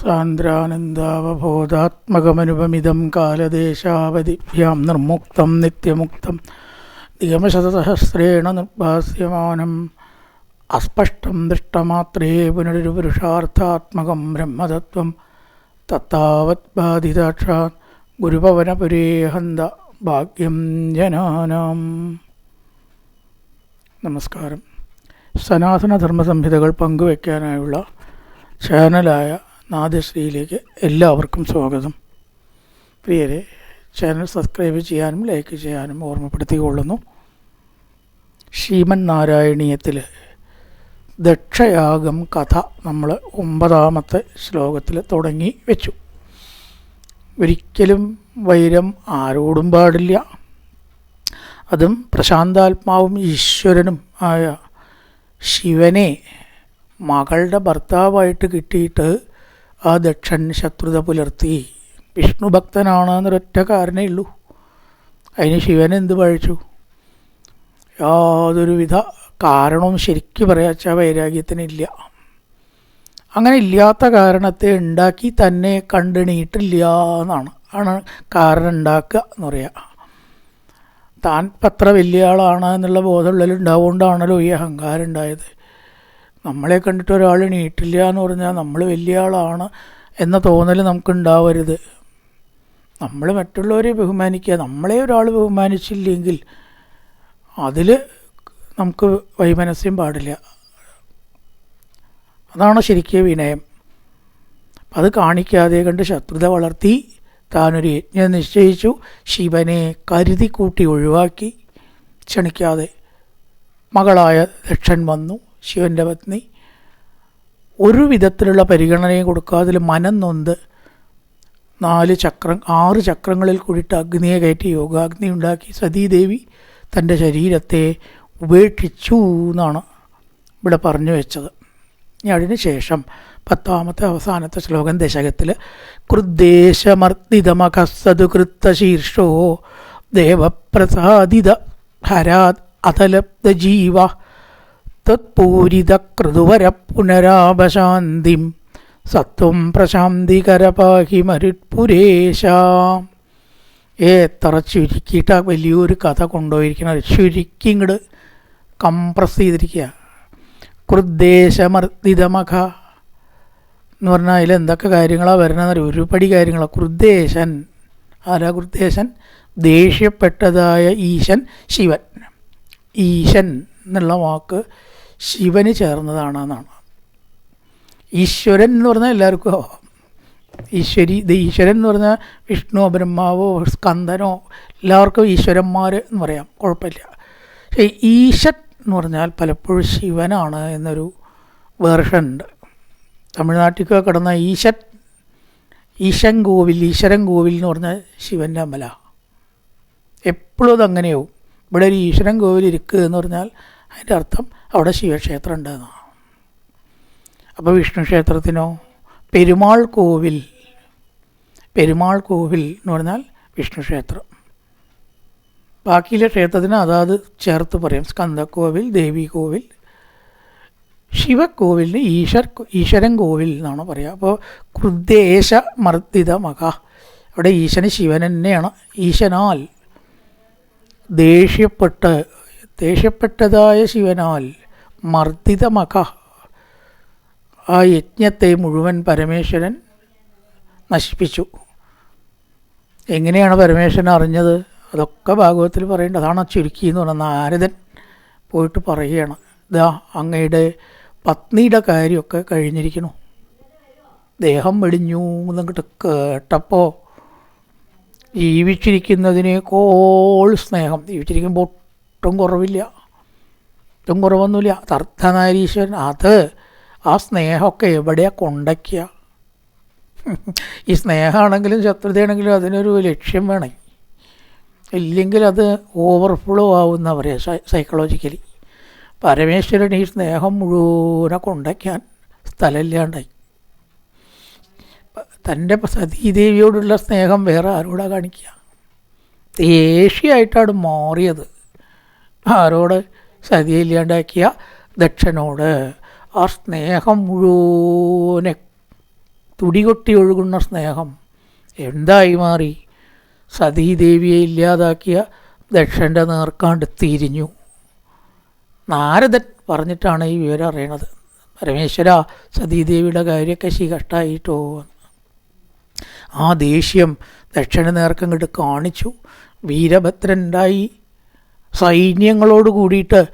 സാന്ദ്രാനന്ദാവബോധാത്മകമനുപമിതം കാലദേശാവധിഭ്യാം നിർമുക്തം നിത്യമുക്തം നിയമശതസഹസ്രേണ നിർഭാസ്യമാനം. അസ്പഷ്ടം ദൃഷ്ടമാത്രേ പുനരുപുരുഷാർത്ഥാത്മകം ബ്രഹ്മതത്വം. തത്താവത് ബാധിതാക്ഷാ ഗുരുഭവനപുരേഹന്ത ഭാഗ്യം ജനാനാം. നമസ്കാരം. സനാതന ധർമ്മസംഹിതകൾ പങ്കുവയ്ക്കാനായുള്ള ചാനലായ നാദശ്രീയിലേക്ക് എല്ലാവർക്കും സ്വാഗതം. പ്രിയരെ ചാനൽ സബ്സ്ക്രൈബ് ചെയ്യാനും ലൈക്ക് ചെയ്യാനും ഓർമ്മപ്പെടുത്തിക്കൊള്ളുന്നു. ശ്രീമൻ നാരായണീയത്തിൽ ദക്ഷയാഗം കഥ നമ്മൾ ഒമ്പതാമത്തെ ശ്ലോകത്തിൽ തുടങ്ങി വെച്ചു. ഒരിക്കലും വൈരം ആരോടും പാടില്ല. അതും പ്രശാന്താത്മാവും ഈശ്വരനും ആയ ശിവനെ മകളുടെ ഭർത്താവായിട്ട് കിട്ടിയിട്ട് ആ ദക്ഷൻ ശത്രുത പുലർത്തി. വിഷ്ണു ഭക്തനാണ് എന്നൊരൊറ്റ കാരണേ ഉള്ളൂ. അതിന് ശിവൻ എന്ത് പഴിച്ചു? യാതൊരുവിധ കാരണവും ശരിക്കും പറയാച്ച വൈരാഗ്യത്തിനില്ല അങ്ങനെ ഇല്ലാത്ത കാരണത്തെ ഉണ്ടാക്കി തന്നെ കണ്ടെണീട്ടില്ല എന്നാണ്. ആണ് കാരണം ഉണ്ടാക്കുക എന്ന് പറയുക താൻ പത്ര വലിയ ആളാണ് എന്നുള്ള ബോധമുള്ളിൽ ഉണ്ടാവുകൊണ്ടാണല്ലോ ഈ അഹങ്കാരം ഉണ്ടായത്. നമ്മളെ കണ്ടിട്ട് ഒരാൾ നീട്ടില്ല എന്ന് പറഞ്ഞാൽ നമ്മൾ വലിയ ആളാണ് എന്ന തോന്നൽ നമുക്കുണ്ടാവരുത്. നമ്മൾ മറ്റുള്ളവരെ ബഹുമാനിക്കുക. നമ്മളെ ഒരാൾ ബഹുമാനിച്ചില്ലെങ്കിൽ അതിൽ നമുക്ക് വൈമനസ്യം പാടില്ല. അതാണ് ശരിക്കും വിനയം. അത് കാണിക്കാതെ കണ്ട് ശത്രുത വളർത്തി താനൊരു യജ്ഞം നിശ്ചയിച്ചു. ശിവനെ കരുതി കൂട്ടി ഒഴിവാക്കി. ക്ഷണിക്കാതെ മകളായ ദക്ഷൻ വന്നു. ശിവന്റെ പത്നി. ഒരു വിധത്തിലുള്ള പരിഗണനയും കൊടുക്കാതെ മനം നൊന്ത് നാല് ചക്രം ആറ് ചക്രങ്ങളിൽ കൂടിയിട്ട് അഗ്നിയെ കയറ്റി യോഗാഗ്നി ഉണ്ടാക്കി സതീദേവി തന്റെ ശരീരത്തെ ഉപേക്ഷിച്ചു എന്നാണ് ഇവിടെ പറഞ്ഞു വെച്ചത്. ഇനി അതിന് ശേഷം പത്താമത്തെ അവസാനത്തെ ശ്ലോകം ദശകത്തിൽ കൃദ്ദേശമർദ്ദിതമകസ്സതു കൃത്തശീർഷോ ദേവപ്രസാദിത ഹരാത് അതലബ്ധ ജീവ തത്പൂരിത കൃതുവര പുനരാപശാന്തിം സത്വം പ്രശാന്തികരപാഹി മരുത്പുരേശ. എത്ര ചുരുക്കിയിട്ട് വലിയൊരു കഥ കൊണ്ടുപോയിരിക്കുന്നത് ചുരുക്കി ഇങ്ങോട്ട് കംപ്രസ് ചെയ്തിരിക്കുക കൃദ്ദേശമർദ്ദിതമഖ എന്ന് പറഞ്ഞാൽ അതിൽ എന്തൊക്കെ കാര്യങ്ങളാണ് വരുന്നത് ഒരുപടി കാര്യങ്ങളാണ് കൃദ്ദേശൻ ആരാ കൃദ്ദേശൻ ദേഷ്യപ്പെട്ടതായ ഈശൻ ശിവൻ. ഈശൻ എന്നുള്ള വാക്ക് ശിവന് ചേർന്നതാണെന്നാണ്. ഈശ്വരൻ എന്ന് പറഞ്ഞാൽ എല്ലാവർക്കും ഈശ്വരി ഇത് ഈശ്വരൻ എന്ന് പറഞ്ഞാൽ വിഷ്ണുവോ ബ്രഹ്മാവോ സ്കന്ദനോ എല്ലാവർക്കും ഈശ്വരന്മാർ എന്ന് പറയാം. കുഴപ്പമില്ല. പക്ഷേ ഈശൻ എന്ന് പറഞ്ഞാൽ പലപ്പോഴും ശിവനാണ് എന്നൊരു വേർഷൻ ഉണ്ട്. തമിഴ്നാട്ടിലേക്ക് കിടന്ന ഈശൻ ഈശൻ കോവിൽ ഈശ്വരൻ കോവിൽ എന്ന് പറഞ്ഞാൽ ശിവന്റെ അമ്പല എപ്പോഴും അതങ്ങനെയാവും. ഇവിടെ ഒരു ഈശ്വരൻ കോവിൽ ഇരിക്കുക എന്ന് പറഞ്ഞാൽ അതിന്റെ അർത്ഥം അവിടെ ശിവക്ഷേത്രം ഉണ്ടെന്നാണ് അപ്പോൾ വിഷ്ണു ക്ഷേത്രത്തിനോ? പെരുമാൾ കോവിൽ. പെരുമാൾ കോവിൽ എന്ന് പറഞ്ഞാൽ വിഷ്ണു ക്ഷേത്രം. ബാക്കിയിലെ ക്ഷേത്രത്തിന് അതാത് ചേർത്ത് പറയും. സ്കന്ദക്കോവിൽ ദേവി കോവിൽ ശിവക്കോവിലിന് ഈശ്വർ ഈശ്വരൻ കോവിൽ എന്നാണ് പറയുക. അപ്പോൾ കൃദ്ദേശ മർദ്ദിത മക അവിടെ ഈശന് ശിവൻ തന്നെയാണ് ഈശനാൽ ദേഷ്യപ്പെട്ട് ദേഷ്യപ്പെട്ടതായ ശിവനാൽ മർദ്ദിതമക. ആ യജ്ഞത്തെ മുഴുവൻ പരമേശ്വരൻ നശിപ്പിച്ചു. എങ്ങനെയാണ് പരമേശ്വരൻ അറിഞ്ഞത്? അതൊക്കെ ഭാഗവത്തിൽ പറയേണ്ടത് അതാണ് ചുരുക്കി എന്ന് പറയുന്ന നാരദൻ പോയിട്ട് പറയുകയാണ്. ഇതാ അങ്ങയുടെ പത്നിയുടെ കാര്യമൊക്കെ കഴിഞ്ഞിരിക്കണു ദേഹം വെടിഞ്ഞു എന്നിട്ട് കേട്ടപ്പോൾ ജീവിച്ചിരിക്കുന്നതിനേക്കോൾ സ്നേഹം. ജീവിച്ചിരിക്കുമ്പോൾ ഒട്ടും കുറവില്ല. ഒട്ടും കുറവൊന്നുമില്ല. തർത്ഥനാരീശ്വരൻ അത് ആ സ്നേഹമൊക്കെ എവിടെയാണ് കൊണ്ടയ്ക്കുക ഈ സ്നേഹമാണെങ്കിലും ശത്രുതയാണെങ്കിലും അതിനൊരു ലക്ഷ്യം വേണം. ഇല്ലെങ്കിൽ അത് ഓവർഫ്ലോ ആവുന്ന പറയുക സൈക്കോളജിക്കലി പരമേശ്വരൻ ഈ സ്നേഹം മുഴുവനെ കൊണ്ടയ്ക്കാൻ സ്ഥലമില്ലാണ്ടായി. തന്റെ സതീദേവിയോടുള്ള സ്നേഹം വേറെ ആരോടാ കാണിക്കുക? ദേഷ്യമായിട്ടാണ് മാറിയത്. ആരോട് സതി ഇല്ലാണ്ടാക്കിയ ദക്ഷനോട് ആ സ്നേഹം മുഴുവനെ തുടികൊട്ടി ഒഴുകുന്ന സ്നേഹം എന്തായി മാറി? സതീദേവിയെ ഇല്ലാതാക്കിയ ദക്ഷന്റെ നേർക്കാണ്ട് തിരിഞ്ഞു. നാരദൻ പറഞ്ഞിട്ടാണ് ഈ വിവരം അറിയണത്. പരമേശ്വര സതീദേവിയുടെ കാര്യമൊക്കെ ശി കഷ്ടമായിട്ടോ ആ ദേഷ്യം ദക്ഷന് നേർക്കങ്ങോട്ട് കാണിച്ചു. വീരഭദ്രൻ ഉണ്ടായി സൈന്യങ്ങളോട് കൂടിയിട്ട്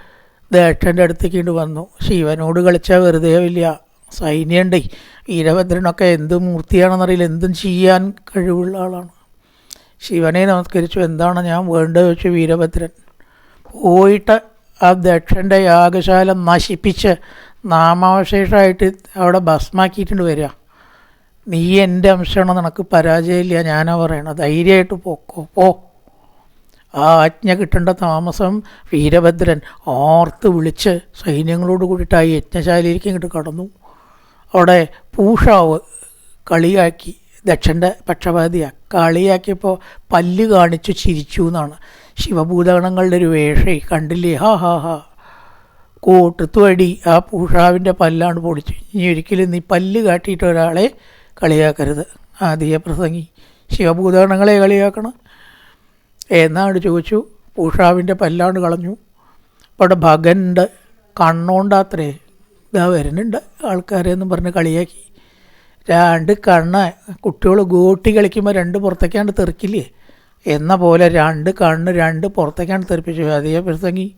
ദേട്ടന്റെ അടുത്തേക്ക് ഇങ്ങോട്ട് വന്നു. ശിവനോട് കളിച്ചാൽ വെറുതെ ഇല്ല. സൈന്യമുണ്ടേ വീരഭദ്രനൊക്കെ എന്ത് മൂർത്തിയാണെന്നറിയില്ല. എന്തും ചെയ്യാൻ കഴിവുള്ള ആളാണ്. ശിവനെ നമസ്കരിച്ചു. എന്താണ് ഞാൻ വേണ്ടത് വെച്ച് വീരഭദ്രൻ. പോയിട്ട് ആ ദക്ഷന്റെ യാഗശാല നശിപ്പിച്ച് നാമാവശേഷമായിട്ട് അവിടെ ഭസ്മാക്കിയിട്ടുണ്ട് വരിക. നീ എന്റെ അംശമാണ് നിനക്ക് പരാജയമില്ല. ഞാനാ പറയണത്. ധൈര്യമായിട്ട് പോക്കോ. പോ. ആ ആജ്ഞ കിട്ടേണ്ട താമസം വീരഭദ്രൻ ഓർത്ത് വിളിച്ച് സൈന്യങ്ങളോട് കൂടിയിട്ട് ആ യജ്ഞശാലയിലേക്ക് ഇങ്ങോട്ട് കടന്നു. അവിടെ പൂഷാവ് കളിയാക്കി ദക്ഷന്റെ പക്ഷപാതിയാണ് കളിയാക്കിയപ്പോൾ പല്ല് കാണിച്ചു ചിരിച്ചു എന്നാണ്. ശിവഭൂതഗണങ്ങളുടെ ഒരു വേഷേ കണ്ടില്ലേ? ഹാ ഹാ ഹാ. കൂട്ടത്തുവടി ആ പൂഷാവിന്റെ പല്ലാണ് പൊടിച്ചു ഇനി ഒരിക്കലും നീ പല്ല് കാട്ടിയിട്ട് ഒരാളെ കളിയാക്കരുത്. ആദ്യ പ്രസംഗി. ശിവഭൂതഗണങ്ങളെ കളിയാക്കണം. എന്നാണ് ചോദിച്ചു. പൂഷാവിന്റെ പല്ലാണ്ട് കളഞ്ഞു. അവിടെ ഭഗനുണ്ട് കണ്ണോണ്ടാത്രേ ഇതാ വരുന്നുണ്ട് ആൾക്കാരെന്നും പറഞ്ഞ് കളിയാക്കി. രണ്ട് കണ്ണ് കുട്ടികൾ ഗോട്ടി കളിക്കുമ്പോൾ രണ്ട് പുറത്തേക്കാണ്ട് തെറിക്കില്ലേ? എന്ന പോലെ രണ്ട് കണ്ണ് രണ്ട് പുറത്തേക്കാണ് തെറിപ്പിച്ചു. അതേ പ്രസംഗി.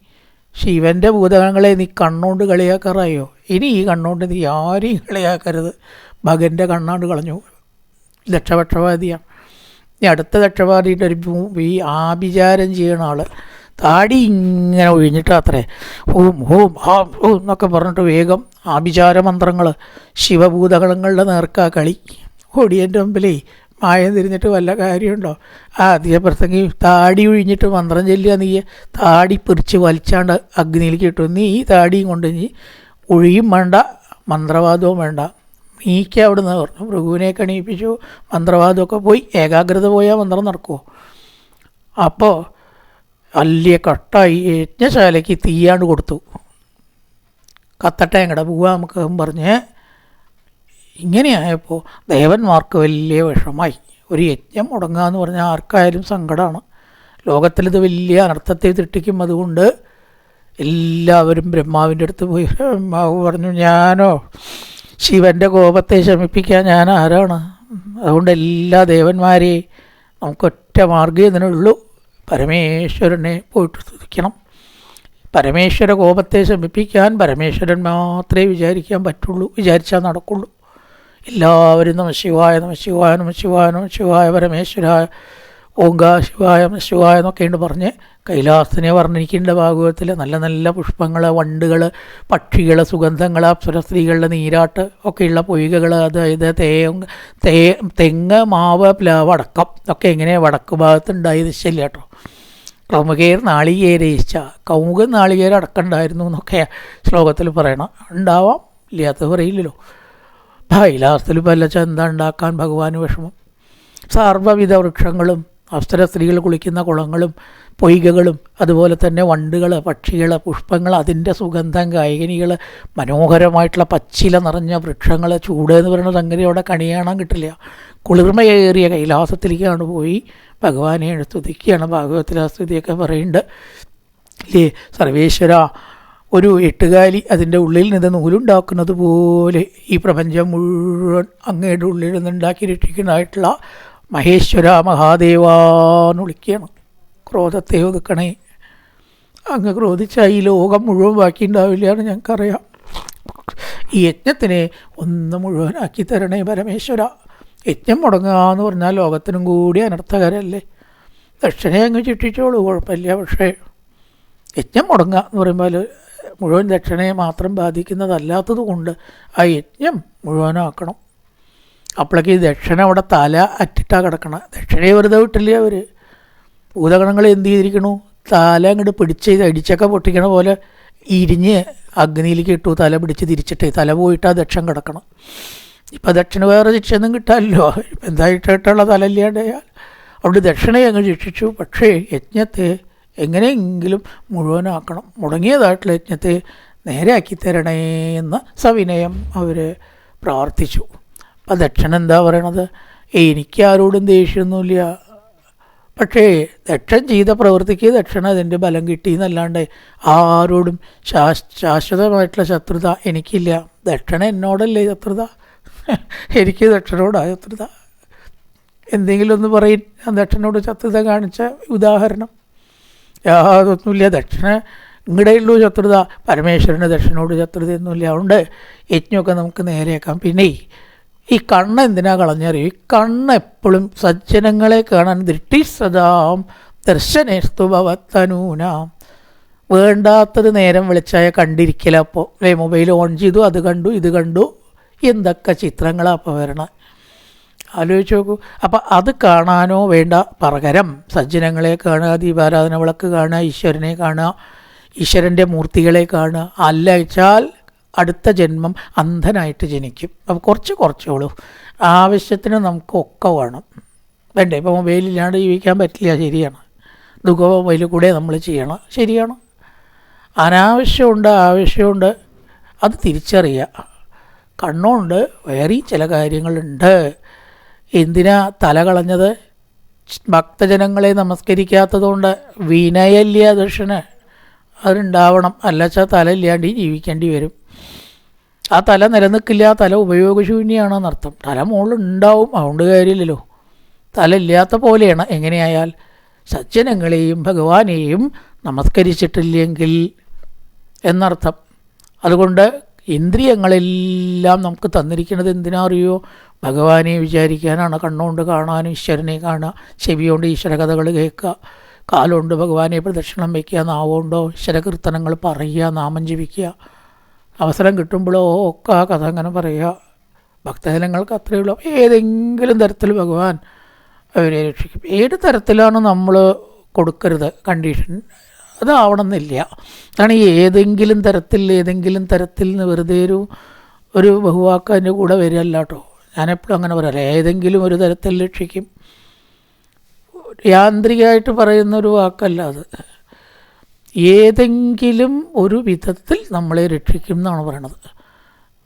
ശിവന്റെ ഭൂതകങ്ങളെ നീ കണ്ണോണ്ട് കളിയാക്കാറായോ? ഇനി ഈ കണ്ണോണ്ട് നീ ആരെയും കളിയാക്കരുത്. ഭഗന്റെ കണ്ണാണ്ട് കളഞ്ഞു. ദക്ഷപക്ഷപാതിയാണ് ഇനി അടുത്ത രക്ഷപാതിയിട്ട് ഒരു ഈ ആഭിചാരം ചെയ്യണ ആൾ താടി ഇങ്ങനെ ഒഴിഞ്ഞിട്ട് അത്രേ. ഹോം ഹോം ഹാം ഹോം എന്നൊക്കെ പറഞ്ഞിട്ട് വേഗം ആഭിചാര മന്ത്രങ്ങൾ ശിവഭൂതകളങ്ങളുടെ നേർക്കാ കളി. ഒടിയന്റെ മുമ്പിലേ മായം തിരിഞ്ഞിട്ട് വല്ല കാര്യമുണ്ടോ? ആ പ്രസംഗി താടി ഒഴിഞ്ഞിട്ട് മന്ത്രം ചൊല്ലുക നീ താടി പിറിച്ച് വലിച്ചാണ്ട് അഗ്നിയിലേക്ക് ഇട്ടു. നീ ഈ താടിയും കൊണ്ട് നീ ഒഴിയും വേണ്ട മന്ത്രവാദവും വേണ്ട. നീക്ക് അവിടെ നിന്ന് പറഞ്ഞു ഭൃഗുവിനെ കണിയിപ്പിച്ചു മന്ത്രവാദമൊക്കെ പോയി ഏകാഗ്രത പോയാൽ മന്ത്രം നടക്കുമോ അപ്പോൾ വലിയ കട്ടായി യജ്ഞശാലയ്ക്ക് തീയാണ്ട് കൊടുത്തു. കത്തട്ടെ എങ്ങടെ പോവാ നമുക്ക് പറഞ്ഞ് ഇങ്ങനെയായപ്പോൾ ദേവന്മാർക്ക് വലിയ വിഷമായി. ഒരു യജ്ഞം മുടങ്ങുക എന്ന് പറഞ്ഞാൽ ആർക്കായാലും സങ്കടമാണ് ലോകത്തിലിത് വലിയ അനർത്ഥത്തെ തിട്ടിക്കും അതുകൊണ്ട് എല്ലാവരും ബ്രഹ്മാവിന്റെ അടുത്ത് പോയി. ബ്രഹ്മാവ് പറഞ്ഞു ഞാനോ ശിവന്റെ കോപത്തെ ശമിപ്പിക്കാൻ ഞാൻ ആരാണ്? അതുകൊണ്ട് എല്ലാ ദേവന്മാരെയും നമുക്കൊറ്റ മാർഗം ഇതിനുള്ളൂ. പരമേശ്വരനെ പോയിട്ട് സ്തുതിക്കണം. പരമേശ്വര കോപത്തെ ശമിപ്പിക്കാൻ പരമേശ്വരൻ മാത്രമേ വിചാരിക്കാൻ പറ്റുള്ളൂ. വിചാരിച്ചാൽ നടക്കുള്ളൂ. എല്ലാവരും നമ ശിവായ നമ ശിവായ നമ ശിവായ നമ ശിവായ പരമേശ്വരായ ഓങ്കാ ശിവായ ശിവായ എന്നൊക്കെയുണ്ട് പറഞ്ഞ് കൈലാസത്തിനെ വർണിക്കേണ്ട ഭാഗവത്തിൽ നല്ല നല്ല പുഷ്പങ്ങൾ വണ്ടുകൾ പക്ഷികൾ സുഗന്ധങ്ങൾ അപ്സരസ്ത്രീകളുടെ നീരാട്ട് ഒക്കെയുള്ള പൊയ്കകൾ അതായത് തേങ്ങ തേ തെങ്ങ് മാവ് പ്ലാവ് അടക്കം ഒക്കെ എങ്ങനെ വടക്ക് ഭാഗത്തുണ്ടായി നിശ്ചയില്ല കേട്ടോ. കൗമുകേർ നാളികേരയിച്ച കൗമുക നാളികേര അടക്കണ്ടായിരുന്നു എന്നൊക്കെ ശ്ലോകത്തിൽ പറയണം. ഉണ്ടാവാം ഇല്ലാത്തത് പറയില്ലല്ലോ. കൈലാസത്തിൽ പല്ലച്ച എന്താ ഉണ്ടാക്കാൻ ഭഗവാന് വിഷമം. സർവവിധ വൃക്ഷങ്ങളും അപ്സര സ്ത്രീകൾ കുളിക്കുന്ന കുളങ്ങളും പൊയ്കകളും അതുപോലെ തന്നെ വണ്ടുകൾ പക്ഷികൾ പുഷ്പങ്ങൾ അതിന്റെ സുഗന്ധം കായികനികൾ മനോഹരമായിട്ടുള്ള പച്ചില നിറഞ്ഞ വൃക്ഷങ്ങൾ ചൂട് എന്ന് പറയുന്ന സംഗതി അവിടെ കണിയാണാൻ കിട്ടില്ല. കുളിർമയേറിയ കൈലാസത്തിലേക്കാണ് പോയി ഭഗവാനെ സ്തുതിക്കുകയാണ്. ഭാഗവത്തിലെ സ്തുതിയൊക്കെ പറയുന്നുണ്ട്. ഇല്ലേ സർവേശ്വര ഒരു എട്ടുകാലി അതിന്റെ ഉള്ളിൽ നിന്ന് നൂലുണ്ടാക്കുന്നത് പോലെ ഈ പ്രപഞ്ചം മുഴുവൻ അങ്ങയുടെ ഉള്ളിൽ നിന്ന് ഉണ്ടാക്കി രക്ഷിക്കുന്നതായിട്ടുള്ള മഹേശ്വര മഹാദേവാന്ന് വിളിക്കുകയാണ്. ക്രോധത്തെ ഒതുക്കണേ. അങ്ങ് ക്രോധിച്ചാൽ ഈ ലോകം മുഴുവൻ ബാക്കി ഉണ്ടാവില്ല എന്ന് ഞങ്ങൾക്കറിയാം. ഈ യജ്ഞത്തിനെ ഒന്ന് മുഴുവനാക്കി തരണേ പരമേശ്വര. യജ്ഞം മുടങ്ങുക എന്ന് പറഞ്ഞാൽ ലോകത്തിനും കൂടി അനർത്ഥകരല്ലേ? ദക്ഷിണയെ അങ്ങ് ചിട്ടിച്ചോളൂ കുഴപ്പമില്ല. പക്ഷേ യജ്ഞം മുടങ്ങുക എന്ന് പറയുമ്പോൾ മുഴുവൻ ദക്ഷിണയെ മാത്രം ബാധിക്കുന്നതല്ലാത്തത് കൊണ്ട് ആ യജ്ഞം മുഴുവനാക്കണം. അപ്പോഴേക്ക് ഈ ദക്ഷിണ അവിടെ തല അറ്റിട്ടാ കിടക്കണം. ദക്ഷിണയെ വെറുതെ വിട്ടില്ല അവർ ഭൂതഗണങ്ങൾ എന്ത് ചെയ്തിരിക്കണു? തല അങ്ങോട്ട് പിടിച്ച് അടിച്ചൊക്കെ പൊട്ടിക്കണ പോലെ ഇരിഞ്ഞ് അഗ്നിയിലേക്ക് ഇട്ടു തല പിടിച്ച് തിരിച്ചിട്ട് തല പോയിട്ട് ആ ദക്ഷം കിടക്കണം. ഇപ്പം ദക്ഷിണ വേറെ ശിക്ഷയൊന്നും കിട്ടാമല്ലോ ഇപ്പം എന്തായിട്ടുള്ള തല ഇല്ലാണ്ടായാൽ അവിടെ ദക്ഷിണയെ അങ്ങ് ശിക്ഷിച്ചു. പക്ഷേ യജ്ഞത്തെ എങ്ങനെയെങ്കിലും മുഴുവനാക്കണം. മുടങ്ങിയതായിട്ടുള്ള യജ്ഞത്തെ നേരെയാക്കി തരണേ എന്ന് സവിനയം അവർ പ്രാർത്ഥിച്ചു. അപ്പം ദക്ഷൻ എന്താ പറയണത്? എനിക്ക് ആരോടും ദേഷ്യമൊന്നുമില്ല പക്ഷേ ദക്ഷൻ ചെയ്ത പ്രവൃത്തിക്ക് ദക്ഷൻ അതിന്റെ ബലം കിട്ടി എന്നല്ലാണ്ട് ആരോടും ശാസ് ശാശ്വതമായിട്ടുള്ള ശത്രുത എനിക്കില്ല. ദക്ഷൻ എന്നോടല്ലേ ശത്രുത? എനിക്ക് ദക്ഷനോടാ ശത്രുത. എന്തെങ്കിലും ഒന്ന് പറയും. ഞാൻ ദക്ഷനോട് ശത്രുത കാണിച്ച ഉദാഹരണം. യാതൊന്നുമില്ല ദക്ഷിണ ഇങ്ങടെയുള്ളൂ ശത്രുത. പരമേശ്വരന്റെ ദക്ഷിണോട് ശത്രുതയൊന്നുമില്ല. അതുകൊണ്ട് യജ്ഞമൊക്കെ നമുക്ക് നേരെയാക്കാം. പിന്നെ ഈ കണ്ണ് എന്തിനാ കളഞ്ഞറിയും ഈ കണ്ണ് എപ്പോഴും സജ്ജനങ്ങളെ കാണാൻ ദൃഷ്ടി സദാം ദർശനേസ്തു ഭവത്തനൂനാം. വേണ്ടാത്തത് നേരം വിളിച്ചായ കണ്ടിരിക്കല അപ്പോൾ അല്ലേ മൊബൈൽ ഓൺ ചെയ്തു അത് കണ്ടു ഇത് കണ്ടു. എന്തൊക്കെ ചിത്രങ്ങളാണ് അപ്പോൾ വരണം? ആലോചിച്ച് നോക്കൂ. അപ്പം അത് കാണാനോ വേണ്ട പകരം സജ്ജനങ്ങളെ കാണുക ദീപാരാധന വിളക്ക് കാണുക ഈശ്വരനെ കാണുക ഈശ്വരന്റെ മൂർത്തികളെ കാണുക. അല്ല വെച്ചാൽ അടുത്ത ജന്മം അന്ധനായിട്ട് ജനിക്കും. അപ്പോൾ കുറച്ച് ഉള്ളൂ. ആവശ്യത്തിന് നമുക്കൊക്കെ വേണം. വേണ്ടേ? ഇപ്പോൾ മൊബൈലില്ലാണ്ട് ജീവിക്കാൻ പറ്റില്ല. ശരിയാണ്. ദുഃഖ മൊബൈലിൽ കൂടെ നമ്മൾ ചെയ്യണം. ശരിയാണ്. അനാവശ്യമുണ്ട് ആവശ്യമുണ്ട് അത് തിരിച്ചറിയുക. കണ്ണുണ്ട് വേറെയും ചില കാര്യങ്ങളുണ്ട്. എന്തിനാ തല കളഞ്ഞത്? ഭക്തജനങ്ങളെ നമസ്കരിക്കാത്തതുകൊണ്ട് വിനയല്യ ദക്ഷിണ അതുണ്ടാവണം. അല്ലച്ചാൽ തല ഇല്ലാണ്ട് ജീവിക്കേണ്ടി വരും. ആ തല നിലനിൽക്കില്ല ആ തല ഉപയോഗശൂന്യമാണെന്നർത്ഥം തല മുകളിലുണ്ടാവും അതുകൊണ്ട് കാര്യമില്ലല്ലോ. തല ഇല്ലാത്ത പോലെയാണ്. എങ്ങനെയായാൽ സജ്ജനങ്ങളെയും ഭഗവാനെയും നമസ്കരിച്ചിട്ടില്ലെങ്കിൽ എന്നർത്ഥം. അതുകൊണ്ട് ഇന്ദ്രിയങ്ങളെല്ലാം നമുക്ക് തന്നിരിക്കുന്നത് എന്തിനാ അറിയോ? ഭഗവാനെ വിചാരിക്കാനാണ്. കണ്ണുകൊണ്ട് കാണാനും ഈശ്വരനെ കാണുക. ചെവിയോണ്ട് ഈശ്വര കഥകൾ കേൾക്കുക. കാലുകൊണ്ട് ഭഗവാനെ പ്രദക്ഷിണം വയ്ക്കുക. നാവുകൊണ്ടോ ഈശ്വരകീർത്തനങ്ങൾ പറയുക. നാമം ജപിക്കുക. അവസരം കിട്ടുമ്പോഴോ ഒക്കെ ആ കഥ അങ്ങനെ പറയുക. ഭക്തജനങ്ങൾക്ക് അത്രയേ ഉള്ളൂ. ഏതെങ്കിലും തരത്തിൽ ഭഗവാൻ അവരെ രക്ഷിക്കും. ഏത് തരത്തിലാണ് നമ്മൾ കൊടുക്കരുത് കണ്ടീഷൻ അതാവണമെന്നില്ല. അതാണ് ഏതെങ്കിലും തരത്തിൽ ഏതെങ്കിലും തരത്തിൽ നിന്ന് വെറുതെ ഒരു ഒരു ബഹുവാക്ക് അതിന്റെ കൂടെ വരികയല്ല ഞാനെപ്പോഴും അങ്ങനെ പറയാം ഏതെങ്കിലും ഒരു തരത്തിൽ രക്ഷിക്കും. യാന്ത്രികമായിട്ട് പറയുന്ന ഒരു വാക്കല്ല അത്. ഏതെങ്കിലും ഒരു വിധത്തിൽ നമ്മളെ രക്ഷിക്കും എന്നാണ് പറയണത്.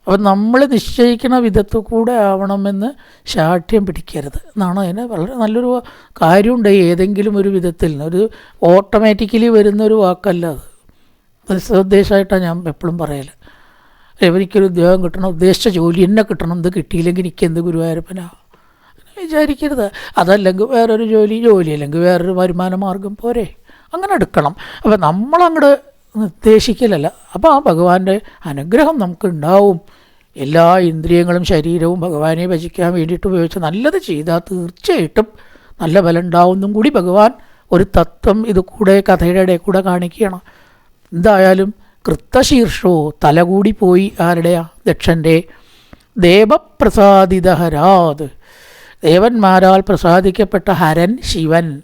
അപ്പം നമ്മൾ നിശ്ചയിക്കുന്ന വിധത്തിൽ കൂടെ ആവണമെന്ന് ശാഠ്യം പിടിക്കരുത് എന്നാണ് അതിന് വളരെ നല്ലൊരു കാര്യമുണ്ട് ഏതെങ്കിലും ഒരു വിധത്തിൽ. ഒരു ഓട്ടോമാറ്റിക്കലി വരുന്ന ഒരു വാക്കല്ല അത്. അത് സദ്ദേശമായിട്ടാണ് ഞാൻ എപ്പോഴും പറയൽ എനിക്കൊരു ഉദ്യോഗം കിട്ടണം ഉദ്ദേശിച്ച ജോലി തന്നെ കിട്ടണം ഇത് കിട്ടിയില്ലെങ്കിൽ എനിക്ക് എന്ത് ഗുരുവായൂരപ്പനാ? വിചാരിക്കരുത്. അതല്ലെങ്കിൽ വേറൊരു ജോലി ജോലി അല്ലെങ്കിൽ വേറൊരു വരുമാന മാർഗം പോരെ. അങ്ങനെ എടുക്കണം. അപ്പം നമ്മളങ്ങോട്ട് നിർദ്ദേശിക്കലല്ല. അപ്പോൾ ആ ഭഗവാന്റെ അനുഗ്രഹം നമുക്ക് ഉണ്ടാവും എല്ലാ ഇന്ദ്രിയങ്ങളും ശരീരവും ഭഗവാനെ ഭജിക്കാൻ വേണ്ടിയിട്ട് ഉപയോഗിച്ച് നല്ലത് ചെയ്താൽ തീർച്ചയായിട്ടും നല്ല ബലം ഉണ്ടാവുന്നും കൂടി ഭഗവാൻ ഒരു തത്വം ഇത് കൂടെ കഥയുടെ ഇടയിൽ കൂടെ കാണിക്കുകയാണ്. എന്തായാലും കൃത്തശീർഷോ തലകൂടി പോയി ആരുടെയാ? ദക്ഷന്റെ ദേവപ്രസാദിതഹരാത്. ദേവന്മാരാൽ പ്രസാദിക്കപ്പെട്ട ഹരൻ ശിവൻ.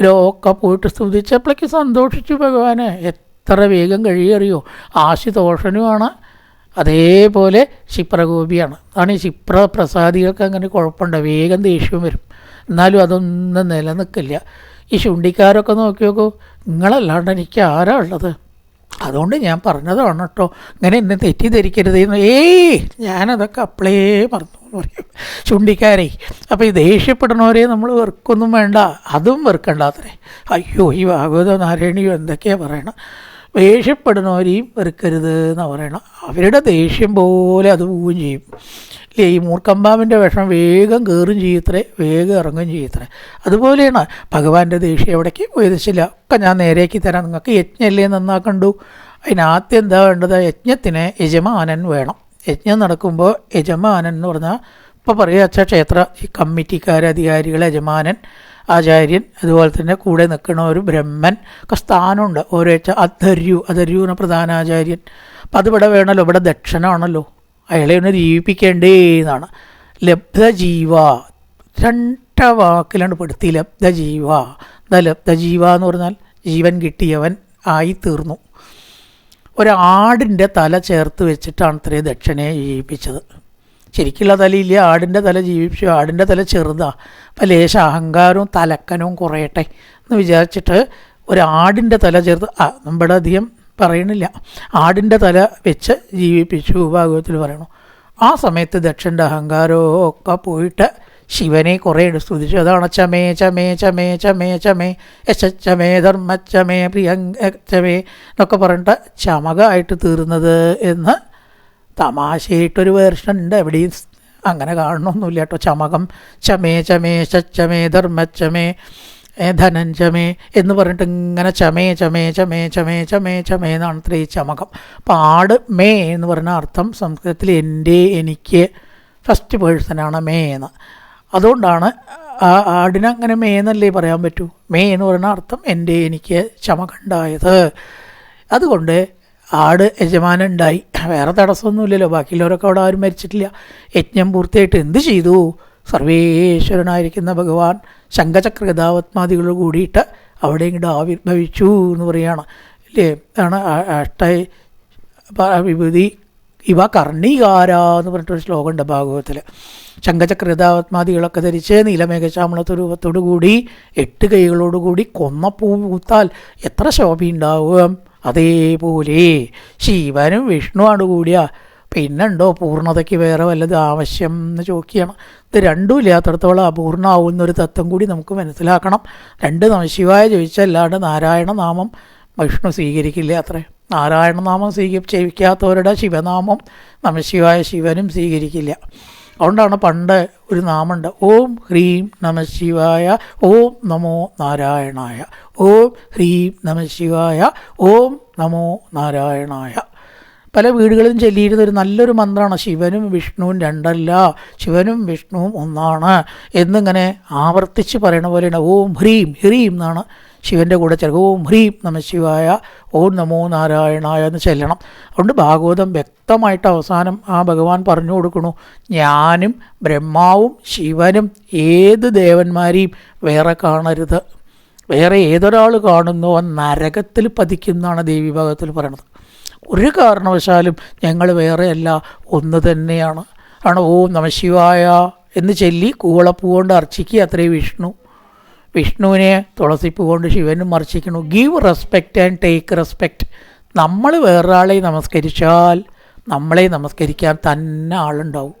ഇവരൊക്കെ പോയിട്ട് സ്തുതിച്ചപ്പോഴേക്ക് സന്തോഷിച്ചു ഭഗവാനെ. എത്ര വേഗം കഴിയറിയോ? ആശുതോഷനുമാണ്. അതേപോലെ ക്ഷിപ്രകോപിയാണ്. അതാണ് ഈ ക്ഷിപ്ര പ്രസാദികൾക്ക് അങ്ങനെ കുഴപ്പമുണ്ട്. വേഗം ദേഷ്യം വരും. എന്നാലും അതൊന്നും നിലനിൽക്കില്ല. ഈ ശുണ്ടിക്കാരൊക്കെ നോക്കി നോക്കൂ. നിങ്ങളല്ലാണ്ട് എനിക്ക് ആരാ ഉള്ളത്? അതുകൊണ്ട് ഞാൻ പറഞ്ഞതാണ് കേട്ടോ. ഇങ്ങനെ എന്നെ തെറ്റിദ്ധരിക്കരുത് ഏയ് ഞാനതൊക്കെ അപ്പളേ പറഞ്ഞു എന്ന് പറയും. ചുണ്ടിക്കാരേ അപ്പോൾ ഈ ദേഷ്യപ്പെടുന്നവരെ നമ്മൾ വെറുക്കൊന്നും വേണ്ട അതും വെറുക്കണ്ടാത്രേ. അയ്യോ ഈ ഭാഗവത നാരായണിയോ എന്തൊക്കെയാണ് പറയണം? ദേഷ്യപ്പെടുന്നവരെയും വെറുക്കരുത് എന്ന് പറയണം. അവരുടെ ദേഷ്യം പോലെ അത് പോവുകയും ചെയ്യും. ഇല്ലേ ഈ മൂർക്കമ്പാവിന്റെ വിഷം വേഗം കയറും ചെയ്യത്രേ വേഗം ഇറങ്ങുകയും ചെയ്യത്രേ. അതുപോലെയാണ് ഭഗവാന്റെ ദേഷ്യം എവിടേക്ക് ഉയർച്ചില്ല ഒക്കെ ഞാൻ നേരേക്ക് തരാം. നിങ്ങൾക്ക് യജ്ഞല്ലേ നന്നാക്കണ്ടു. അതിനാദ്യം എന്താ വേണ്ടത്? യജ്ഞത്തിന് യജമാനൻ വേണം. യജ്ഞം നടക്കുമ്പോൾ യജമാനൻ എന്ന് പറഞ്ഞാൽ ഇപ്പോൾ പറയുക അച്ഛ ക്ഷേത്ര കമ്മിറ്റിക്കാർ അധികാരികൾ യജമാനൻ ആചാര്യൻ അതുപോലെ തന്നെ കൂടെ നിൽക്കുന്ന ഒരു ബ്രഹ്മൻ ഒക്കെ സ്ഥാനമുണ്ട്. ഓരോ അധര്യു അധര്യു എന്ന പ്രധാനാചാര്യൻ അപ്പം അതിവിടെ വേണമല്ലോ ഇവിടെ ദക്ഷനാണല്ലോ. അയാളെ ഒന്ന് ജീവിപ്പിക്കേണ്ടേ എന്നാണ് ലബ്ധജീവ. രണ്ട വാക്കിലാണ് പെടുത്തി ലബ്ധജീവ. എന്താ ലബ്ധജീവ എന്ന് പറഞ്ഞാൽ ജീവൻ കിട്ടിയവൻ ആയി തീർന്നു ഒരാടിന്റെ തല ചേർത്ത് വെച്ചിട്ടാണ് ഇത്രയും ദക്ഷിണയെ ജീവിപ്പിച്ചത്. ശരിക്കുള്ള തലയില്ല ആടിന്റെ തല ജീവിപ്പിച്ചു. ആടിന്റെ തല ചെറുതാ. അപ്പം ലേശ അഹങ്കാരവും തലക്കനവും കുറയട്ടെ എന്ന് വിചാരിച്ചിട്ട് ഒരാടിന്റെ തല ചേർത്ത് ആ നമ്മുടെ അധികം പറയണില്ല. ആടിന്റെ തല വെച്ച് ജീവിപ്പിച്ചു ഭാഗവത്തിൽ പറയണു. ആ സമയത്ത് ദക്ഷന്റെ അഹങ്കാരവും ഒക്കെ പോയിട്ട് ശിവനെ കുറേ സ്തുതിച്ചു. അതാണ് ചമേ ചമേ ചമേ ചമേ ചമേ യശ ചമേ ധർമ്മച്ചമേ ചമേ ചമേ എന്നൊക്കെ പറഞ്ഞിട്ട് ചമകമായിട്ട് തീർന്നത് എന്ന് തമാശയായിട്ടൊരു വേർഷൻ ഉണ്ട്. എവിടെയും അങ്ങനെ കാണണമൊന്നുമില്ല കേട്ടോ. ചമകം ചമേ ചമേ ശച്ചമേ ധർമ്മച്ചമേ ഏ, ധനഞ്ചമേ എന്ന് പറഞ്ഞിട്ട് ഇങ്ങനെ ചമേ ചമേ ചമേ ചമേ ചമേ ചമേ എന്നാണ് ഇത്ര ഈ ചമകം. അപ്പോൾ ആട് മേ എന്ന് പറഞ്ഞ അർത്ഥം സംസ്കൃതത്തിൽ എന്റെ എനിക്ക് ഫസ്റ്റ് പേഴ്സണാണ് മേ എന്ന്. അതുകൊണ്ടാണ് ആ ആടിനങ്ങനെ അങ്ങനെ മേ എന്നല്ലേ പറയാൻ പറ്റൂ. മേ എന്ന് പറയുന്ന അർത്ഥം എന്റെ എനിക്ക് ചമകണ്ടായത് അതുകൊണ്ട് ആട് യജമാനൻ ഉണ്ടായി. വേറെ തടസ്സമൊന്നുമില്ലല്ലോ. ബാക്കിയുള്ളവരൊക്കെ അവിടെ ആരും മരിച്ചിട്ടില്ല. യജ്ഞം പൂർത്തിയായിട്ട് എന്ത് ചെയ്തു? സർവേശ്വരനായിരിക്കുന്ന ഭഗവാൻ ശംഖചക്രഗതാവത്മാദികൾ കൂടിയിട്ട് അവിടെ ഇങ്ങോട്ട് ആവിർഭവിച്ചു എന്ന് പറയുകയാണ്. ഇല്ലേ? ആണ് അഷ്ട വിഭൂതി ഇവ കർണികാര എന്ന് പറഞ്ഞിട്ടൊരു ശ്ലോകമുണ്ട് ഭാഗവതത്തിൽ ശങ്കചക്രതാത്മാദികളൊക്കെ ധരിച്ച് നീലമേഘശ്യാമളത്വ രൂപത്തോടു കൂടി എട്ട് കൈകളോടുകൂടി കൊന്നപ്പൂ പൂത്താൽ എത്ര ശോഭയുണ്ടാവും അതേപോലെ ശിവനും വിഷ്ണുവാണ് കൂടിയ. പിന്നുണ്ടോ പൂർണതയ്ക്ക് വേറെ വല്ലത് ആവശ്യം എന്ന് ചോദിക്കുകയാണ്. ഇത് രണ്ടും ഇല്ലാത്തടത്തോളം അപൂർണമാവുന്ന ഒരു തത്വം കൂടി നമുക്ക് മനസ്സിലാക്കണം. രണ്ട് നമശിവായ ചോദിച്ചല്ലാണ്ട് നാരായണ നാമം വിഷ്ണു സ്വീകരിക്കില്ല അത്രേ. നാരായണനാമം ചെയ്യിക്കാത്തവരുടെ ശിവനാമം നമശിവായ ശിവനും സ്വീകരിക്കില്ല. അതുകൊണ്ടാണ് പണ്ട് ഒരു നാമുണ്ട് ഓം ഹ്രീം നമശിവായ ഓം നമോ നാരായണായ. ഓം ഹ്രീം നമശിവായ ഓം നമോ നാരായണായ. പല വീടുകളിലും ചൊല്ലിയിരുന്ന ഒരു നല്ലൊരു മന്ത്രമാണ് ശിവനും വിഷ്ണുവും രണ്ടല്ല ശിവനും വിഷ്ണുവും ഒന്നാണ് എന്നിങ്ങനെ ആവർത്തിച്ച് പറയണ പോലെയാണ്. ഓം ഹ്രീം ഹ്രീം എന്നാണ് ശിവന്റെ കൂടെ ചേർക്കുക ഓം ഹ്രീം നമ ശിവായ. ഓം നമോ നാരായണായ എന്ന് ചെല്ലണം. അതുകൊണ്ട് ഭാഗവതം വ്യക്തമായിട്ട് അവസാനം ആ ഭഗവാൻ പറഞ്ഞു കൊടുക്കണു. ഞാനും ബ്രഹ്മാവും ശിവനും ഏത് ദേവന്മാരെയും വേറെ കാണരുത്. വേറെ ഏതൊരാൾ കാണുന്നോ നരകത്തിൽ പതിക്കുന്നതാണ് ദേവി ഭാഗത്തിൽ പറയണത്. ഒരു കാരണവശാലും ഞങ്ങൾ വേറെയല്ല ഒന്ന് തന്നെയാണ്. ആണ് ഓം നമശിവായ എന്ന് ചൊല്ലി കൂവളപ്പൂ കൊണ്ട് അർച്ചിക്കുക അത്രേ വിഷ്ണു. വിഷ്ണുവിനെ തുളസിപ്പ് കൊണ്ട് ശിവനും മർശിക്കുന്നു. Give respect and take respect നമ്മൾ വേറൊരാളെ നമസ്കരിച്ചാൽ നമ്മളെ നമസ്കരിക്കാൻ തന്നെ ആളുണ്ടാവും.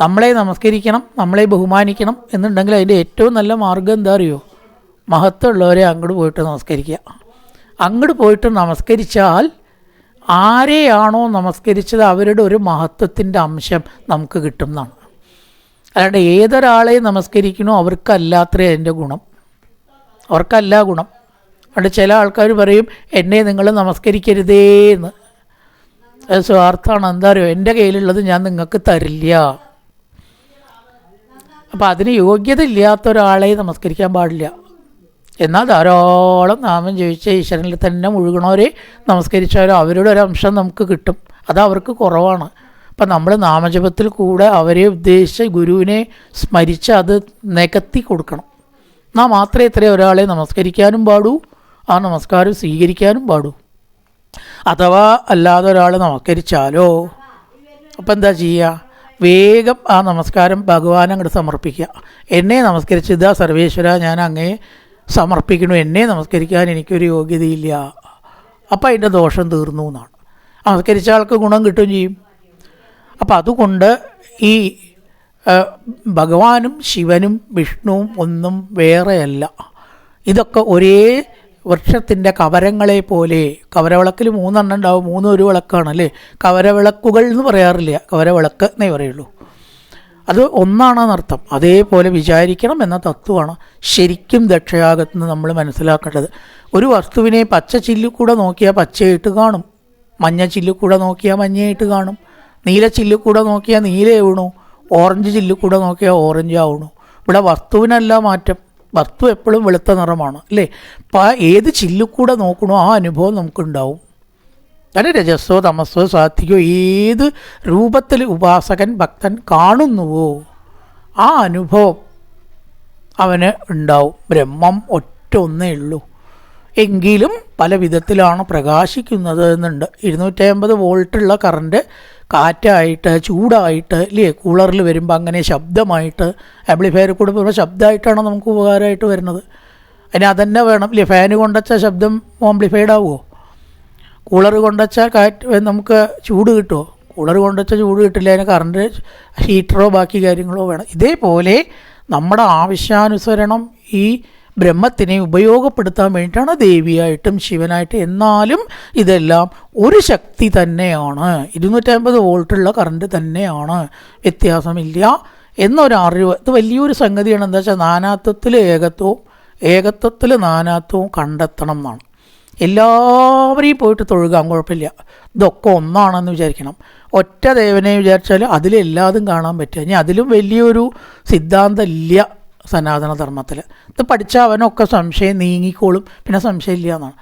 നമ്മളെ നമസ്കരിക്കണം നമ്മളെ ബഹുമാനിക്കണം എന്നുണ്ടെങ്കിൽ അതിന്റെ ഏറ്റവും നല്ല മാർഗം എന്താ അറിയോ? മഹത്തുള്ളവരെ അങ്ങോട്ട് പോയിട്ട് നമസ്കരിക്കുക. അങ്ങോട്ട് പോയിട്ട് നമസ്കരിച്ചാൽ ആരെയാണോ നമസ്കരിച്ചത് അവരുടെ ഒരു മഹത്വത്തിന്റെ അംശം നമുക്ക് കിട്ടും എന്നാണ് അല്ലാണ്ട് ഏതൊരാളെ നമസ്കരിക്കണോ അവർക്കല്ലാത്രേ അതിന്റെ ഗുണം. അവർക്കല്ല ഗുണം. അതുകൊണ്ട് ചില ആൾക്കാർ പറയും എന്നെ നിങ്ങൾ നമസ്കരിക്കരുതേ എന്ന്. അത് സ്വാർത്ഥമാണ് എന്താ അറിയോ? എന്റെ കയ്യിലുള്ളത് ഞാൻ നിങ്ങൾക്ക് തരില്ല. അപ്പം അതിന് യോഗ്യത ഇല്ലാത്ത ഒരാളെ നമസ്കരിക്കാൻ പാടില്ല. എന്നാൽ ധാരാളം നാമം ജപിച്ച ഈശ്വരനിൽ തന്നെ മുഴുകണവരെ നമസ്കരിച്ചവരോ അവരുടെ ഒരു അംശം നമുക്ക് കിട്ടും. അത് അവർക്ക് കുറവാണ്. അപ്പം നമ്മൾ നാമജപത്തിൽ കൂടെ അവരെ ഉദ്ദേശിച്ച് ഗുരുവിനെ സ്മരിച്ച് അത് നികത്തി കൊടുക്കണം. എന്നാൽ മാത്രമേ ഇത്രയും ഒരാളെ നമസ്കരിക്കാനും പാടൂ ആ നമസ്കാരം സ്വീകരിക്കാനും പാടൂ. അഥവാ അല്ലാതെ ഒരാൾ നമസ്കരിച്ചാലോ? അപ്പം എന്താ ചെയ്യുക വേഗം ആ നമസ്കാരം ഭഗവാൻ അങ്ങോട്ട് സമർപ്പിക്കുക. എന്നെ നമസ്കരിച്ച് ഇതാ സർവേശ്വര ഞാൻ അങ്ങേ സമർപ്പിക്കണു എന്നെ നമസ്കരിക്കാൻ എനിക്കൊരു യോഗ്യതയില്ല. അപ്പം അതിന്റെ ദോഷം തീർന്നു എന്നാണ്. നമസ്കരിച്ച ആൾക്ക് ഗുണം കിട്ടുകയും ചെയ്യും. അപ്പം അതുകൊണ്ട് ഈ ഭഗവാനും ശിവനും വിഷ്ണുവും ഒന്നും വേറെയല്ല. ഇതൊക്കെ ഒരേ വൃക്ഷത്തിന്റെ കവരങ്ങളെ പോലെ കവരവിളക്കിൽ മൂന്നെണ്ണം ഉണ്ടാവും മൂന്ന് ഒരു വിളക്കാണ് അല്ലേ? കവരവിളക്കുകൾ എന്ന് പറയാറില്ല കവരവിളക്ക് എന്നേ പറയുള്ളൂ. അത് ഒന്നാണെന്നർത്ഥം അതേപോലെ വിചാരിക്കണം എന്ന തത്വമാണ് ശരിക്കും ദക്ഷയാഗത്തുനിന്ന് നമ്മൾ മനസ്സിലാക്കേണ്ടത്. ഒരു വസ്തുവിനെ പച്ച ചില്ലിൽ കൂടെ നോക്കിയാൽ പച്ചയായിട്ട് കാണും. മഞ്ഞ ചില്ലിൽ കൂടെ നോക്കിയാൽ മഞ്ഞയായിട്ട് കാണും. നീല ചില്ലു കൂടെ നോക്കിയാൽ നീലയാവണു ഓറഞ്ച് ചില്ലു കൂടെ നോക്കിയാൽ ഓറഞ്ച് ആവണു ഇവിടെ വസ്തുവിനല്ല മാറ്റം വസ്തു എപ്പോഴും വെളുത്ത നിറമാണ് അല്ലേ? അപ്പം ഏത് ചില്ലിൽ കൂടെ നോക്കണോ ആ അനുഭവം നമുക്കുണ്ടാവും. അത് രജസ്സോ തമസ്സോ സാത്വികോ ഏത് രൂപത്തിൽ ഉപാസകൻ ഭക്തൻ കാണുന്നുവോ ആ അനുഭവം അവന് ഉണ്ടാവും. ബ്രഹ്മം ഒറ്റ ഒന്നേ ഉള്ളൂ. എങ്കിലും പല വിധത്തിലാണ് പ്രകാശിക്കുന്നത് എന്നുണ്ട്. ഇരുന്നൂറ്റി അമ്പത് വോൾട്ടുള്ള കറണ്ട് കാറ്റായിട്ട് ചൂടായിട്ട് ഇല്ലേ? കൂളറിൽ വരുമ്പോൾ അങ്ങനെ ശബ്ദമായിട്ട് ആംപ്ലിഫയർ കൂടെ വരുമ്പോൾ ശബ്ദമായിട്ടാണ് നമുക്ക് ഉപകാരമായിട്ട് വരുന്നത്? അതിന് അതന്നെ വേണം. ഇല്ലേ? ഫാന് കൊണ്ടച്ച ശബ്ദം ആംപ്ലിഫൈഡ് ആവുമോ കൂളർ കൊണ്ടുവച്ചാൽ കാറ്റ് നമുക്ക് ചൂട് കിട്ടുമോ കൂളർ കൊണ്ടുവച്ച ചൂട് കിട്ടില്ല അതിന് കറണ്ട് ഹീറ്ററോ ബാക്കി കാര്യങ്ങളോ വേണം. ഇതേപോലെ നമ്മുടെ ആവശ്യാനുസരണം ഈ ബ്രഹ്മത്തിനെ ഉപയോഗപ്പെടുത്താൻ വേണ്ടിയിട്ടാണ് ദേവിയായിട്ടും ശിവനായിട്ടും എന്നാലും ഇതെല്ലാം ഒരു ശക്തി തന്നെയാണ്. ഇരുന്നൂറ്റമ്പത് വോൾട്ടുള്ള കറണ്ട് തന്നെയാണ്. വ്യത്യാസമില്ല. എന്നൊരു അറിവ്. ഇത് വലിയൊരു സംഗതിയാണ്. എന്താ വെച്ചാൽ നാനാത്വത്തിൽ ഏകത്വവും ഏകത്വത്തിൽ നാനാത്വവും കണ്ടെത്തണം എന്നാണ്. എല്ലാവരെയും പോയിട്ട് തൊഴുകാൻ കുഴപ്പമില്ല. ഇതൊക്കെ ഒന്നാണെന്ന് വിചാരിക്കണം. ഒറ്റ ദേവനെ വിചാരിച്ചാൽ അതിലെല്ലാതും കാണാൻ പറ്റുക ഇനി അതിലും വലിയൊരു സിദ്ധാന്തം ഇല്ല. സനാതന ധർമ്മത്തിൽ ഇത് പഠിച്ചാൽ അവനൊക്കെ സംശയം നീങ്ങിക്കോളും. പിന്നെ സംശയമില്ല എന്നാണ്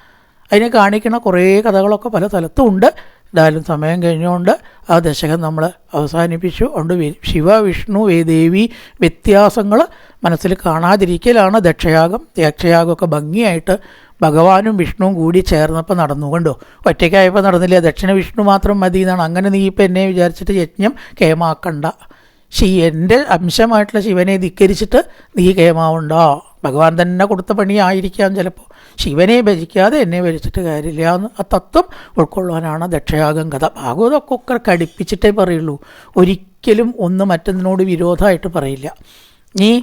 അതിനെ കാണിക്കുന്ന കുറേ കഥകളൊക്കെ പല സ്ഥലത്തും ഉണ്ട്. എന്തായാലും സമയം കഴിഞ്ഞുകൊണ്ട് ആ ദശകം നമ്മൾ അവസാനിപ്പിച്ചു. അതുകൊണ്ട് ശിവ വിഷ്ണു ദേവി വ്യത്യാസങ്ങൾ മനസ്സിൽ കാണാതിരിക്കലാണ് ദക്ഷയാഗം. ദക്ഷയാഗമൊക്കെ ഭംഗിയായിട്ട് ഭഗവാനും വിഷ്ണുവും കൂടി ചേർന്നപ്പോൾ നടന്നു കണ്ടോ? ഒറ്റയ്ക്കായപ്പോൾ നടന്നില്ല. ദക്ഷിണ വിഷ്ണു മാത്രം മതി എന്നാണ് അങ്ങനെ നീ ഇപ്പം എന്നെ വിചാരിച്ചിട്ട് യജ്ഞം കേമാക്കണ്ട. ശി എന്റെ അംശമായിട്ടുള്ള ശിവനെ ധിക്കരിച്ചിട്ട് നീ കേമാവുണ്ടോ ഭഗവാൻ തന്നെ കൊടുത്ത പണിയായിരിക്കാം ചിലപ്പോൾ. ശിവനെ ഭജിക്കാതെ എന്നെ ഭരിച്ചിട്ട് കാര്യമില്ല എന്ന് ആ തത്വം ഉൾക്കൊള്ളാനാണ് ദക്ഷയാഗം കഥ. ഭാഗവതമൊക്കെ ഒക്കെ കടിപ്പിച്ചിട്ടേ പറയുള്ളൂ. ഒരിക്കലും ഒന്ന് മറ്റൊന്നിനോട് വിരോധമായിട്ട് പറയില്ല. നീ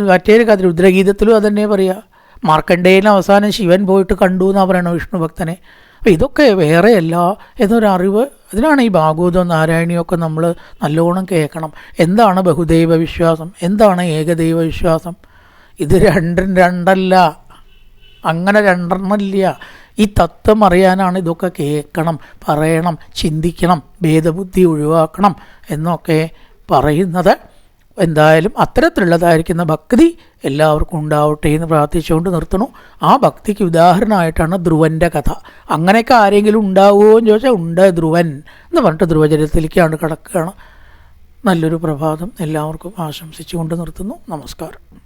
മറ്റേ കഥ രുദ്രഗീതത്തിലും അതന്നെ പറയുക മാർക്കണ്ഡേയന് അവസാനം ശിവൻ പോയിട്ട് കണ്ടു എന്നാണ് പറയണ വിഷ്ണു ഭക്തനെ. അപ്പോൾ ഇതൊക്കെ വേറെയല്ല എന്നൊരറിവ് അതിനാണ് ഈ ഭാഗവതവും നാരായണിയൊക്കെ നമ്മൾ നല്ലോണം കേൾക്കണം. എന്താണ് ബഹുദൈവ വിശ്വാസം? എന്താണ് ഏകദൈവ വിശ്വാസം? ഇത് രണ്ടും രണ്ടല്ല. അങ്ങനെ രണ്ടെണ്ണമില്ല ഈ തത്വം അറിയാനാണ് ഇതൊക്കെ കേൾക്കണം പറയണം ചിന്തിക്കണം ഭേദബുദ്ധി ഒഴിവാക്കണം എന്നൊക്കെ പറയുന്നത്. എന്തായാലും അത്തരത്തിലുള്ളതായിരിക്കുന്ന ഭക്തി എല്ലാവർക്കും ഉണ്ടാവട്ടെ എന്ന് പ്രാർത്ഥിച്ചുകൊണ്ട് നിർത്തണു ആ ഭക്തിക്ക് ഉദാഹരണമായിട്ടാണ് ധ്രുവന്റെ കഥ. അങ്ങനെയൊക്കെ ആരെങ്കിലും ഉണ്ടാവുമോ എന്ന് ചോദിച്ചാൽ ഉണ്ട് ധ്രുവൻ എന്ന് പറഞ്ഞിട്ട് ധ്രുവചരിതത്തിലേക്കാണ് കിടക്കുകയാണ്. നല്ലൊരു പ്രഭാതം എല്ലാവർക്കും ആശംസിച്ചുകൊണ്ട് നിർത്തുന്നു. നമസ്കാരം.